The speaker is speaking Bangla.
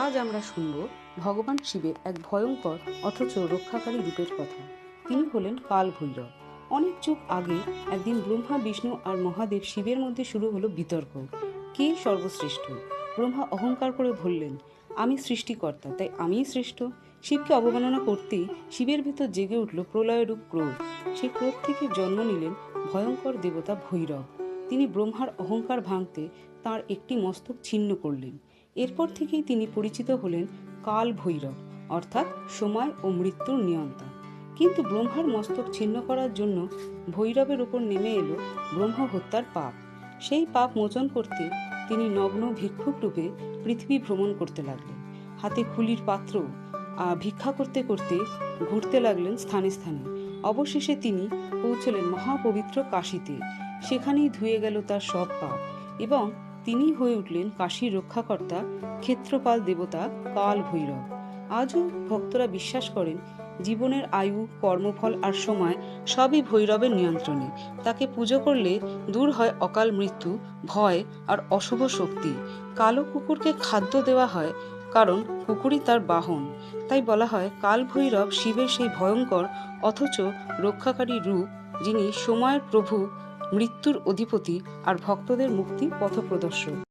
আজ আমরা শুনব ভগবান শিবের এক ভয়ঙ্কর, অথচ রক্ষাকারী রূপের কথা। তিনি হলেন কাল ভৈরব। অনেক যুগ আগে একদিন ব্রহ্মা, বিষ্ণু আর মহাদেব শিবের মধ্যে শুরু হলো বিতর্ক। কে সর্বশ্রেষ্ঠ? ব্রহ্মা অহংকার করে বললেন, আমি সৃষ্টিকর্তা, তাই আমিই শ্রেষ্ঠ। শিবকে অবমাননা করতেই শিবের ভেতর জেগে উঠল প্রলয়রূপ ক্রোধ। সেই ক্রোধ থেকে জন্ম নিলেন ভয়ঙ্কর দেবতা ভৈরব। তিনি ব্রহ্মার অহংকার ভাঙতে তার একটি মস্তক ছিন্ন করলেন। এরপর থেকেই তিনি পরিচিত হলেন কাল ভৈরব অর্থাৎ সময় ও মৃত্যুর নিয়ন্তা কিন্তু ব্রহ্মার মস্তক ছিন্ন করার জন্য ভৈরবের উপর নেমে এলো ব্রহ্ম হত্যার পাপ। সেই পাপ মোচন করতে তিনি নগ্ন ভিক্ষুক রূপে পৃথিবী ভ্রমণ করতে লাগলেন। হাতে খুলির পাত্র ভিক্ষা করতে করতে ঘুরতে লাগলেন স্থানে স্থানে। অবশেষে তিনি পৌঁছলেন মহাপবিত্র কাশীতে। সেখানেই ধুয়ে গেল তার সব পাপ এবং তিনি হয়ে উঠলেন কাশীর রক্ষাকর্তা, ক্ষেত্রপাল দেবতা কাল ভৈরব। আজও ভক্তরা বিশ্বাস করেন, জীবনের আয়ু, কর্মফল আর সময় সবই ভৈরবের নিয়ন্ত্রণে। তাকে পুজো করলে দূর হয় অকাল মৃত্যু, ভয় আর অশুভ শক্তি। কালো কুকুরকে খাদ্য দেওয়া হয় কারণ কুকুরই তার বাহন। তাই বলা হয়, কাল ভৈরব শিবের সেই ভয়ঙ্কর, অথচ রক্ষাকারী রূপ যিনি সময়ের প্রভু মৃত্যুর অধিপতি আর ভক্তদের মুক্তি পথপ্রদর্শক।